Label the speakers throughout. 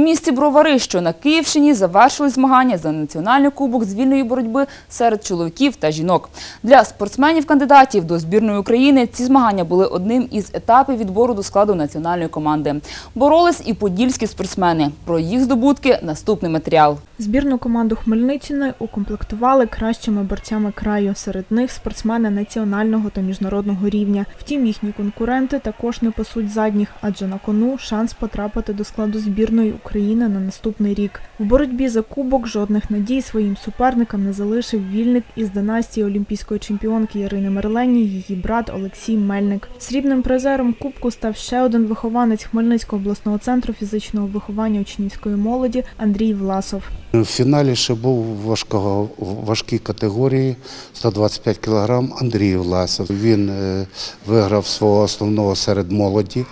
Speaker 1: У місті Бровари, що на Київщині, завершили змагання за національний кубок з вільної боротьби серед чоловіків та жінок. Для спортсменів-кандидатів до збірної України ці змагання були одним із етапів відбору до складу національної команди. Боролись і подільські спортсмени. Про їх здобутки наступний матеріал.
Speaker 2: Збірну команду Хмельниччини укомплектували кращими борцями краю. Серед них спортсмени національного та міжнародного рівня. Втім, їхні конкуренти також не пасуть задніх, адже на кону шанс потрапити до складу збірної України на наступний рік. В боротьбі за кубок жодних надій своїм суперникам не залишив вільник із династії олімпійської чемпіонки Ірини Мерлені, її брат Олексій Мельник. Срібним призером кубку став ще один вихованець Хмельницького обласного центру фізичного виховання учнівської молоді Андрій Власов.
Speaker 3: В фіналі ще був важкого, важкій категорії 125 кг Андрій Власов. Він е, виграв свого основного серед молоді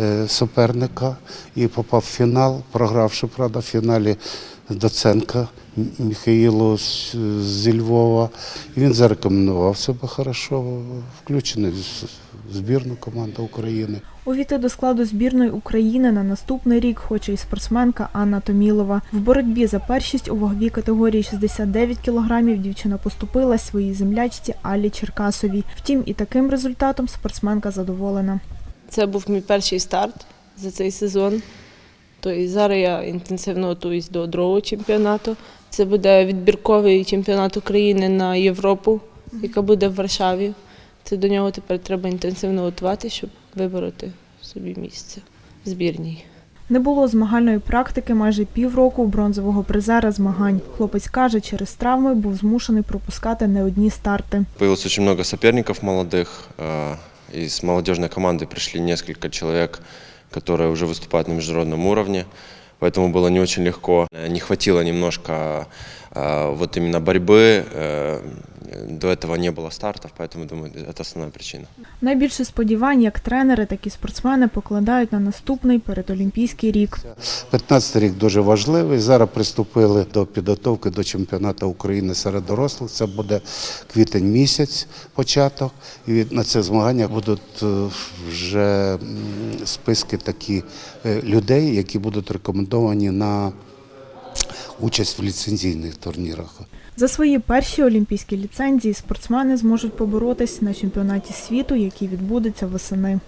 Speaker 3: е, суперника і попав в фінал, програвши, правда, в фіналі Доценка Михаїлу з, зі Львова. Він зарекомендував себе хорошо, включений в збірну команду України.
Speaker 2: Увійти до складу збірної України на наступний рік хоче і спортсменка Анна Томілова. В боротьбі за першість у ваговій категорії 69 кілограмів дівчина поступила своїй землячці Алі Черкасовій. Втім, і таким результатом спортсменка задоволена.
Speaker 4: Це був мій перший старт за цей сезон. Тобто зараз я інтенсивно готуюсь до другого чемпіонату. Це буде відбірковий чемпіонат України на Європу, яка буде в Варшаві. Це до нього тепер треба інтенсивно готувати, щоб вибороти собі місце в збірній.
Speaker 2: Не було змагальної практики майже півроку у бронзового призера змагань. Хлопець каже, через травми був змушений пропускати не одні старти.
Speaker 5: Появилось очень много соперников молодых. э, Из молодежной команды пришли несколько человек, которые уже выступают на международном уровне. Поэтому было не очень легко. Э, Не хватило немножко э, вот именно борьбы. э, До этого не было стартов, поэтому, думаю, это основная причина.
Speaker 2: Найбільше сподівань як тренери, так і спортсмени покладають на наступний передолімпійський рік.
Speaker 3: 15 рік дуже важливий. Зараз приступили до підготовки до чемпіонату України серед дорослих. Це буде квітень місяць початок. І від- на це змагання будуть е, вже м, списки такі е, людей, які будуть рекомендовані на участь в ліцензійних турнірах.
Speaker 2: За свої перші олімпійські ліцензії спортсмени зможуть поборотись на чемпіонаті світу, який відбудеться восени.